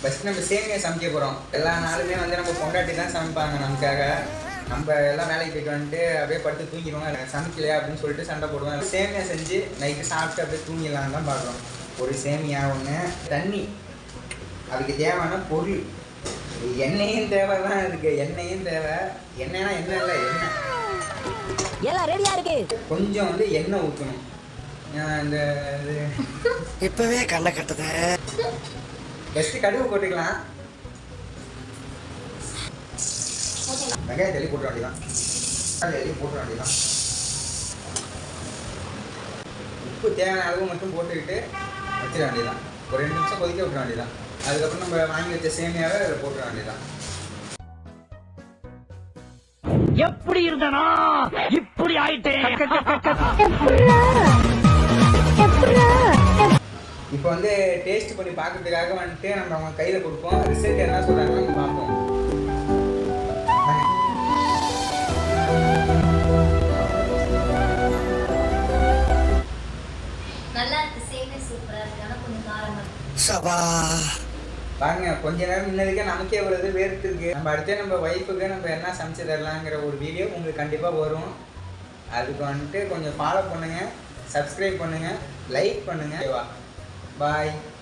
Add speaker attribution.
Speaker 1: First நம்ம சேமியா சமைக்க போகிறோம் எல்லா நாளுமே வந்து நம்ம பொண்டாட்டி தான் சமைப்பாங்க நமக்காக. நம்ம எல்லாம் வேலைக்கு போயிட்டு வந்துட்டு அப்படியே படுத்து தூங்கிடுவோம். எனக்கு சமைக்கலையா அப்படின்னு சொல்லிட்டு சண்டை போடுவோம். சேமியா செஞ்சு நைட்டு சாப்பிட்டு அப்படியே தூங்கிடலான்னு தான் பார்க்குறோம். ஒரு சேமியா ஒன்று தண்ணி அதுக்கு தேவையான பொருள். எண்ணெயும் தேவை தான் அதுக்கு எண்ணெயும் தேவை. எண்ணெய்னா எண்ணெய் இல்லை எண்ணெய்.
Speaker 2: எல்லாம் ரெடியா இருக்கு.
Speaker 1: கொஞ்சம் வந்து எண்ணெய் ஊற்றணும் இந்த இது
Speaker 3: இப்பவே கண்ணை கட்டுது.
Speaker 1: ஃபஸ்ட்டு கடுகு போட்டுக்கலாம். வெங்காயம் தள்ளி போட்டுற வேண்டியதான் தள்ளி போட்டுற வேண்டியதான் உப்பு தேவையான அளவு மட்டும் போட்டுக்கிட்டு வச்சிட வேண்டியதான் ஒரு ரெண்டு நிமிஷம் கொதிக்க விட்டுற வேண்டியதான் அதுக்கப்புறம் நம்ம வாங்கி வச்ச சேமியாவை அதில் போட்டுற வேண்டியதான்
Speaker 4: எப்படி இருந்தனா? இப்படி ஆயிட்டேன்.
Speaker 1: இப்போ வந்து டேஸ்ட் பண்ணி பார்க்கறதுக்காக வந்துட்டு நம்ம அவங்க கையில் கொடுப்போம். ரிசல்ட் என்ன சொல்கிறாங்கன்னு நம்ம பார்ப்போம். பாருங்க கொஞ்ச நேரம் முன்னதுக்கே நமக்கே ஒரு இது வேர்த்து இருக்கு நம்ம அடுத்து நம்ம ஒய்ஃபுக்கு நம்ம என்ன சமைச்சு தரலாங்கிற ஒரு வீடியோ உங்களுக்கு கண்டிப்பாக வரும். அதுக்கு வந்துட்டு கொஞ்சம் ஃபாலோ பண்ணுங்க சப்ஸ்கிரைப் பண்ணுங்க லைக் பண்ணுங்க. Bye.